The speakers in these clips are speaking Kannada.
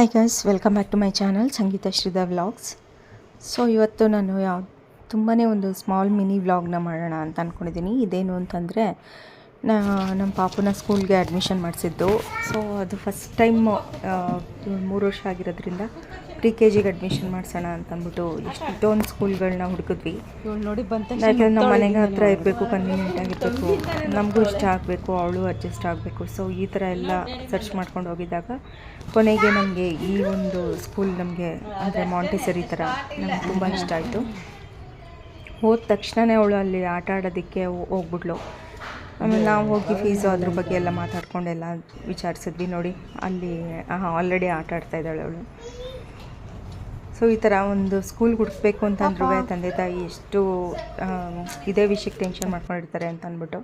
Hi guys welcome back to my channel Sangeetha Sridhar vlogs so ಇವತ್ತು ನಾನು ಯಾವ ತುಂಬಾ ಒಂದು ಸ್ಮಾಲ್ ಮಿನಿ ವ್ಲಾಗ್ನ ಮಾಡೋಣ ಅಂತ ಅಂದ್ಕೊಂಡಿದ್ದೀನಿ ಇದೇನು ಅಂತಂದರೆ, ನಾ ನಮ್ಮ ಪಾಪನ ಸ್ಕೂಲ್ಗೆ ಅಡ್ಮಿಷನ್ ಮಾಡಿಸಿದ್ದು. ಸೊ ಅದು ಫಸ್ಟ್ ಟೈಮ್ ಮೂರು ವರ್ಷ ಆಗಿರೋದ್ರಿಂದ ಪ್ರಿ ಕೆ ಜಿಗೆ ಅಡ್ಮಿಷನ್ ಮಾಡಿಸೋಣ ಅಂತ ಅಂದ್ಬಿಟ್ಟು ಎಷ್ಟೊಂದು ಸ್ಕೂಲ್ಗಳನ್ನ ಹುಡುಕಿದ್ವಿ ನೋಡಿ ಬಂತ ಯಾಕಂದ್ರೆ ನಮ್ಮ ಮನೆಗೆ ಹತ್ರ ಇರಬೇಕು ಕನ್ವೀನಿಯೆಂಟ್ ಆಗಿರಬೇಕು. ನಮಗೂ ಇಷ್ಟ ಆಗಬೇಕು ಅವಳು ಅಡ್ಜಸ್ಟ್ ಆಗಬೇಕು. ಸೊ ಈ ಥರ ಎಲ್ಲ ಸರ್ಚ್ ಮಾಡ್ಕೊಂಡು ಹೋಗಿದ್ದಾಗ ಕೊನೆಗೆ ನಮಗೆ ಈ ಒಂದು ಸ್ಕೂಲ್ ನಮಗೆ ಅಂದರೆ ಮಾಂಟೆಸರಿ ಥರ ನಮ್ಗೆ ತುಂಬ ಇಷ್ಟ ಆಯಿತು. ಹೋದ ತಕ್ಷಣವೇ ಅವಳು ಅಲ್ಲಿ ಆಟ ಆಡೋದಕ್ಕೆ ಹೋಗ್ಬಿಟ್ಲು ಆಮೇಲೆ ನಾವು ಹೋಗಿ ಫೀಸು ಅದ್ರ ಬಗ್ಗೆ ಎಲ್ಲ ಮಾತಾಡ್ಕೊಂಡೆಲ್ಲ ವಿಚಾರಿಸಿದ್ವಿ. ನೋಡಿ ಅಲ್ಲಿ ಆಲ್ರೆಡಿ ಆಟ ಆಡ್ತಾಯಿದ್ದಾಳೆ ಅವಳು. ಸೊ ಈ ಥರ ಒಂದು ಸ್ಕೂಲ್ ಹುಡುಕ್ಬೇಕು ಅಂತಂದ್ರೂ ತಂದೆ ತಾಯಿ ಎಷ್ಟು ಇದೇ ವಿಷಯಕ್ಕೆ ಟೆನ್ಷನ್ ಮಾಡ್ಕೊಂಡಿರ್ತಾರೆ ಅಂತ ಅಂದ್ಬಿಟ್ಟು.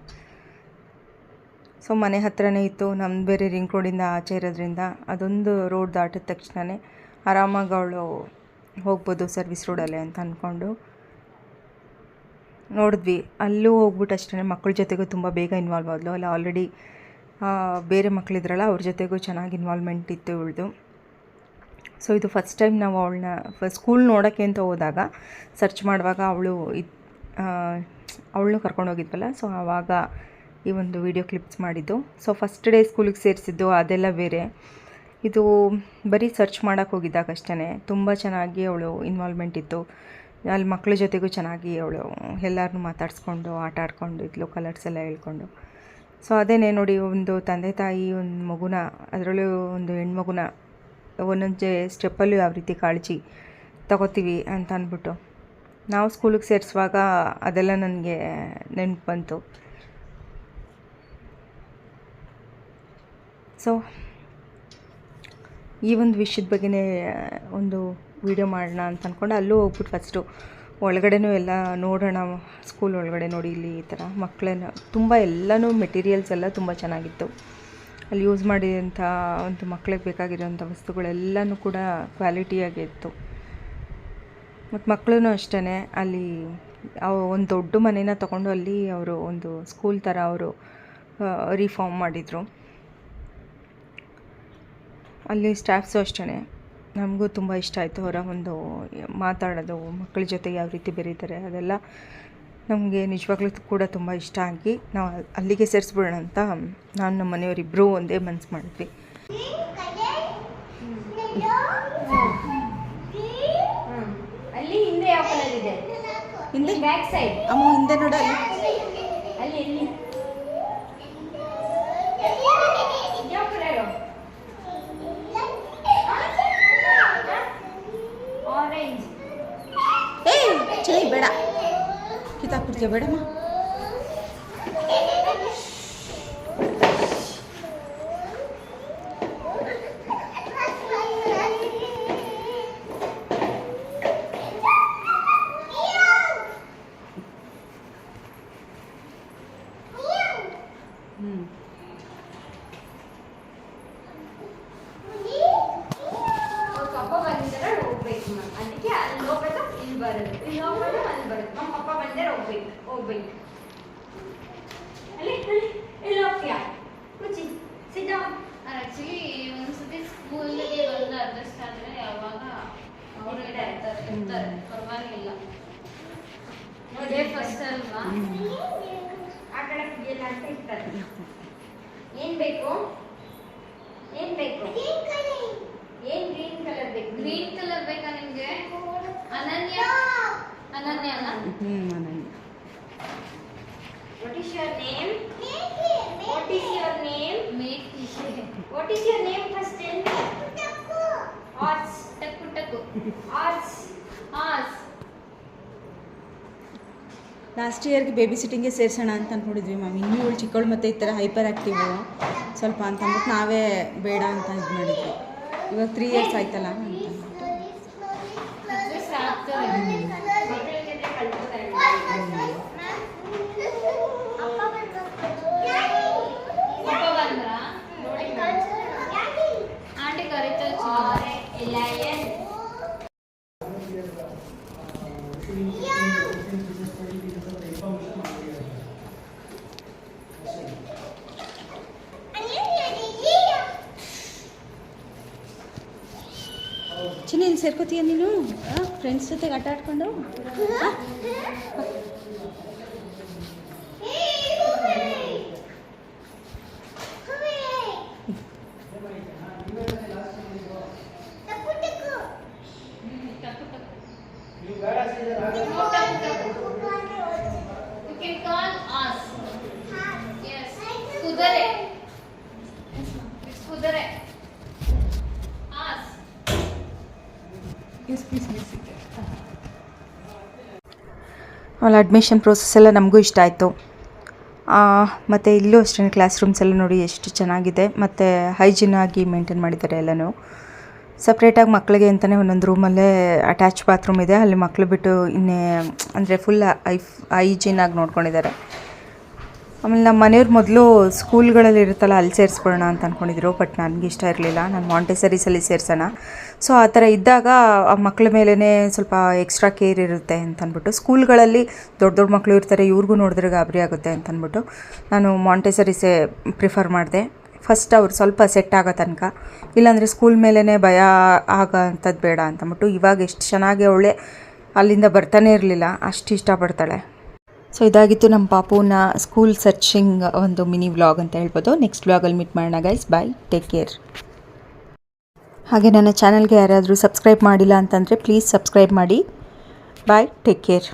ಸೊ ಮನೆ ಹತ್ರನೇ ಇತ್ತು. ನಮ್ದು ಬೇರೆ ರಿಂಗ್ ರೋಡಿಂದ ಆಚೆ ಇರೋದ್ರಿಂದ ಅದೊಂದು ರೋಡ್ ದಾಟಿದ ತಕ್ಷಣವೇ ಆರಾಮಾಗಿ ಅವಳು ಹೋಗ್ಬೋದು ಸರ್ವಿಸ್ ರೋಡಲ್ಲೇ ಅಂತ ಅಂದ್ಕೊಂಡು ನೋಡಿದ್ವಿ. ಅಲ್ಲೂ ಹೋಗ್ಬಿಟ್ಟು ಅಷ್ಟೇ ಮಕ್ಕಳ ಜೊತೆಗೂ ತುಂಬ ಬೇಗ ಇನ್ವಾಲ್ವ್ ಆದಲು. ಅಲ್ಲ ಆಲ್ರೆಡಿ ಬೇರೆ ಮಕ್ಕಳಿದ್ರಲ್ಲ ಅವ್ರ ಜೊತೆಗೂ ಚೆನ್ನಾಗಿ ಇನ್ವಾಲ್ವ್ಮೆಂಟ್ ಇತ್ತು ಇವಳ್ದು. ಸೊ ಇದು ಫಸ್ಟ್ ಟೈಮ್ ನಾವು ಅವಳನ್ನ ಸ್ಕೂಲ್ ನೋಡೋಕ್ಕೆ ಅಂತ ಹೋದಾಗ ಸರ್ಚ್ ಮಾಡುವಾಗ ಅವಳು ಇದು ಅವಳನ್ನೂ ಕರ್ಕೊಂಡು ಹೋಗಿದ್ವಲ್ಲ? ಸೊ ಆವಾಗ ಈ ಒಂದು ವಿಡಿಯೋ ಕ್ಲಿಪ್ಸ್ ಮಾಡಿದ್ದು. ಸೊ ಫಸ್ಟ್ ಡೇ ಸ್ಕೂಲಿಗೆ ಸೇರಿಸಿದ್ದು, ಅದೆಲ್ಲ ಬೇರೆ. ಇದು ಬರೀ ಸರ್ಚ್ ಮಾಡೋಕ್ಕೆ ಹೋಗಿದ್ದಾಗ ಅಷ್ಟೇ ತುಂಬ ಚೆನ್ನಾಗಿ ಅವಳು ಇನ್ವಾಲ್ವ್ಮೆಂಟ್ ಇತ್ತು. ಅಲ್ಲಿ ಮಕ್ಕಳ ಜೊತೆಗೂ ಚೆನ್ನಾಗಿ ಅವಳು ಎಲ್ಲರನ್ನೂ ಮಾತಾಡಿಸ್ಕೊಂಡು, ಆಟ ಆಡ್ಕೊಂಡು, ಇದ್ಲು ಕಲರ್ಸ್ ಎಲ್ಲ ಹೇಳ್ಕೊಂಡು. ಸೊ ಅದೇನೇ ನೋಡಿ ಒಂದು ತಂದೆ ತಾಯಿ, ಒಂದು ಮಗುನ, ಅದರಲ್ಲೂ ಒಂದು ಹೆಣ್ಮಗುನ ಒಂದೊಂದು ಸ್ಟೆಪ್ಪಲ್ಲೂ ಯಾವ ರೀತಿ ಕಾಳಜಿ ತಗೋತೀವಿ ಅಂತ ಅಂದ್ಬಿಟ್ಟು. ನಾವು ಸ್ಕೂಲಿಗೆ ಸೇರಿಸುವಾಗ ಅದೆಲ್ಲ ನನಗೆ ನೆನಪು ಬಂತು. ಸೊ ಈ ಒಂದು ವಿಷಯದ ಬಗ್ಗೆನೇ ಒಂದು ವಿಡಿಯೋ ಮಾಡೋಣ ಅಂತ ಅಂದ್ಕೊಂಡು ಅಲ್ಲೂ ಹೋಗ್ಬಿಟ್ಟು ಫಸ್ಟು ಒಳಗಡೆನೂ ಎಲ್ಲ ನೋಡೋಣ ಸ್ಕೂಲ್ ಒಳಗಡೆ ನೋಡಿ ಇಲ್ಲಿ ಈ ಥರ ಮಕ್ಕಳನ್ನ. ತುಂಬ ಎಲ್ಲನೂ ಮೆಟೀರಿಯಲ್ಸ್ ಎಲ್ಲ ತುಂಬ ಚೆನ್ನಾಗಿತ್ತು. ಅಲ್ಲಿ ಯೂಸ್ ಮಾಡಿದಂಥ ಒಂದು ಮಕ್ಕಳಿಗೆ ಬೇಕಾಗಿರೋಂಥ ವಸ್ತುಗಳೆಲ್ಲನೂ ಕೂಡ ಕ್ವಾಲಿಟಿಯಾಗಿತ್ತು ಮತ್ತು ಮಕ್ಕಳೂ ಅಷ್ಟೇ ಅಲ್ಲಿ ಒಂದು ದೊಡ್ಡ ಮನೇನ ತೊಗೊಂಡು ಅಲ್ಲಿ ಅವರು ಒಂದು ಸ್ಕೂಲ್ ಥರ ಅವರು ರಿಫಾರ್ಮ್ ಮಾಡಿದರು. ಅಲ್ಲಿ ಸ್ಟಾಫ್ಸು ಅಷ್ಟೇ ನಮಗೂ ತುಂಬ ಇಷ್ಟ ಆಯಿತು ಅವರ ಒಂದು ಮಾತಾಡೋದು ಮಕ್ಕಳ ಜೊತೆ ಯಾವ ರೀತಿ ಬೆರೀತಾರೆ ಅದೆಲ್ಲ. ನಮಗೆ ನಿಜವಾಗ್ಲೂ ಕೂಡ ತುಂಬ ಇಷ್ಟ ಆಗಿ ನಾವು ಅಲ್ಲಿಗೆ ಸೇರಿಸ್ಬಿಡೋಣ ಅಂತ ನಾನು ನಮ್ಮ ಮನೆಯವರಿಬ್ಬರೂ ಒಂದೇ ಮನ್ಸು ಮಾಡಿದ್ವಿ. ಅಲ್ಲಿ ಹಿಂದೆ ಯಾವ ಕಲರ್ ಇದೆ ಹಿಂದೆ ಬ್ಯಾಕ್ ಸೈಡ್ ಅಮ್ಮ ಹಿಂದೆ ನೋಡಿ ಅಲ್ಲಿ ಎಲ್ಲಿ? કરજો બેડમાં ಆಕ್ಚುಲಿ ಒಂದ್ಸತಿ ಸ್ಕೂಲ್ಗೆ ಬಂದು ಅಡ್ಜಸ್ಟ್ ಆದ್ರೆ ಯಾವಾಗ ಅವರು ಇರ್ತಾರೆ. ಇರ್ತಾರೆ. ಪರವಾಗಿಲ್ಲ. ಅದೇ ಫಸ್ಟ್ ಅಲ್ವಾ? ಆ ಕಡೆ ಎಲ್ಲ ಅಂತ ಇರ್ತಾರೆ. ಏನ್ ಬೇಕು? ಏನ್ ಬೇಕು? ಏನ್ ಗ್ರೀನ್ ಕಲರ್ ಬೇಕು? ಗ್ರೀನ್ ಕಲರ್ ಬೇಕಾ ನಿಮ್ಗೆ? ಅನನ್ಯ. ಅನನ್ಯ ಅಲ್ಲ? ಹ್ಞೂ what is your name name? What is your name? ಮೇಕ್ What is your name first tell me? Arts. ಟಕ್ಕು ಟಕ್ಕು Arts. ಹಾಸ್ ಲಾಸ್ಟ್ ಇಯರ್ಗೆ ಬೇಬಿ ಸಿಟ್ಟಿಂಗ್ಗೆ ಸೇರಿಸೋಣ ಅಂತ ಅಂದ್ಕೊಂಡಿದ್ವಿ ಮ್ಯಾಮ್ ಇನ್ನೂ ಇವಳು ಚಿಕ್ಕವಳು ಮತ್ತು ಈ ಥರ ಹೈಪರ್ ಆ್ಯಕ್ಟಿವ್ ಸ್ವಲ್ಪ ಅಂತ ಅಂದ್ಬಿಟ್ಟು ನಾವೇ ಬೇಡ ಅಂತ ಇದು ಮಾಡಿದ್ವಿ. ಇವಾಗ ತ್ರೀ ಇಯರ್ಸ್ ಆಯ್ತಲ್ಲ ಅಂತ ಅಂದ್ಬಿಟ್ಟು ಅಡ್ಜಸ್ಟ್ ಆಗ್ತಾರೆ ಮಕ್ಕಳ ಜೊತೆ ಕಲ್ತ್ಕೊತಾರೆ. ಪಪ್ಪ ಬಂದ್ರ ನೋಡಿ ಆಂಟಿ ಕರಿತಾ Or lion. ಸೇರ್ಕೋತೀಯ ನೀನು ಫ್ರೆಂಡ್ಸ್ ಜೊತೆಗೆ ಆಟ ಆಡ್ಕೊಂಡು ಆ? You ಅಲ್ಲಿ ಅಡ್ಮಿಷನ್ ಪ್ರೋಸೆಸ್ ಎಲ್ಲ ನಮಗೂ ಇಷ್ಟ ಆಯಿತು. ಮತ್ತು ಇಲ್ಲೂ ಅಷ್ಟೇ ಕ್ಲಾಸ್ ರೂಮ್ಸ್ ಎಲ್ಲ ನೋಡಿ ಎಷ್ಟು ಚೆನ್ನಾಗಿದೆ. ಮತ್ತು ಹೈಜಿನ್ ಆಗಿ ಮೇಂಟೈನ್ ಮಾಡಿದ್ದಾರೆ ಎಲ್ಲನೂ. ಸಪ್ರೇಟಾಗಿ ಮಕ್ಕಳಿಗೆ ಅಂತಲೇ ಒಂದೊಂದು ರೂಮಲ್ಲೇ ಅಟ್ಯಾಚ್ ಬಾತ್ರೂಮ್ ಇದೆ. ಅಲ್ಲಿ ಮಕ್ಕಳು ಬಿಟ್ಟು ಇನ್ನೇ, ಅಂದರೆ ಫುಲ್ ಐ ಹೈಜಿನಾಗಿ ನೋಡ್ಕೊಂಡಿದ್ದಾರೆ. ಆಮೇಲೆ ನಮ್ಮ ಮನೆಯವ್ರು ಮೊದಲು ಸ್ಕೂಲ್ಗಳಲ್ಲಿ ಇರುತ್ತಲ್ಲ, ಅಲ್ಲಿ ಸೇರಿಸ್ಬಿಡೋಣ ಅಂತ ಅಂದ್ಕೊಂಡಿದ್ರು ಬಟ್ ನನಗೆ ಇಷ್ಟ ಇರಲಿಲ್ಲ. ನಾನು ಮಾಂಟೆಸರೀಸಲ್ಲಿ ಸೇರಿಸೋಣ. ಸೊ ಆ ಥರ ಇದ್ದಾಗ ಆ ಮಕ್ಕಳ ಮೇಲೇ ಸ್ವಲ್ಪ ಎಕ್ಸ್ಟ್ರಾ ಕೇರ್ ಇರುತ್ತೆ ಅಂತ ಅಂದ್ಬಿಟ್ಟು ಸ್ಕೂಲ್ಗಳಲ್ಲಿ ದೊಡ್ಡ ದೊಡ್ಡ ಮಕ್ಕಳು ಇರ್ತಾರೆ, ಇವ್ರಿಗೂ ನೋಡಿದ್ರೆ ಗಾಬರಿ ಆಗುತ್ತೆ ಅಂತ ನಾನು ಮಾಂಟೆಸರೀಸೇ ಪ್ರಿಫರ್ ಮಾಡಿದೆ. ಫಸ್ಟ್ ಅವ್ರು ಸ್ವಲ್ಪ ಸೆಟ್ ಆಗೋ ತನಕ. ಇಲ್ಲಾಂದರೆ ಸ್ಕೂಲ್ ಮೇಲೇ ಭಯ ಆಗೋ ಅಂಥದ್ದು ಬೇಡ ಅಂತ ಅಂದ್ಬಿಟ್ಟು ಇವಾಗ ಎಷ್ಟು ಚೆನ್ನಾಗಿ ಅವಳೆ ಅಲ್ಲಿಂದ ಬರ್ತಾನೆ ಇರಲಿಲ್ಲ, ಅಷ್ಟು ಇಷ್ಟಪಡ್ತಾಳೆ. ಸೊ ಇದಾಗಿತ್ತು ನಮ್ಮ ಪಾಪುನ ಸ್ಕೂಲ್ ಸರ್ಚಿಂಗ್ ಒಂದು ಮಿನಿ ವ್ಲಾಗ್ ಅಂತ ಹೇಳ್ಬೋದು. ನೆಕ್ಸ್ಟ್ ವ್ಲಾಗಲ್ಲಿ ಮೀಟ್ ಮಾಡೋಣ ಗೈಸ್ ಬಾಯ್ ಟೇಕ್ ಕೇರ್ ಹಾಗೆ ನನ್ನ ಚಾನಲ್ಗೆ ಯಾರಾದರೂ ಸಬ್ಸ್ಕ್ರೈಬ್ ಮಾಡಿಲ್ಲ ಅಂತಂದರೆ ಪ್ಲೀಸ್ ಸಬ್ಸ್ಕ್ರೈಬ್ ಮಾಡಿ. Bye take care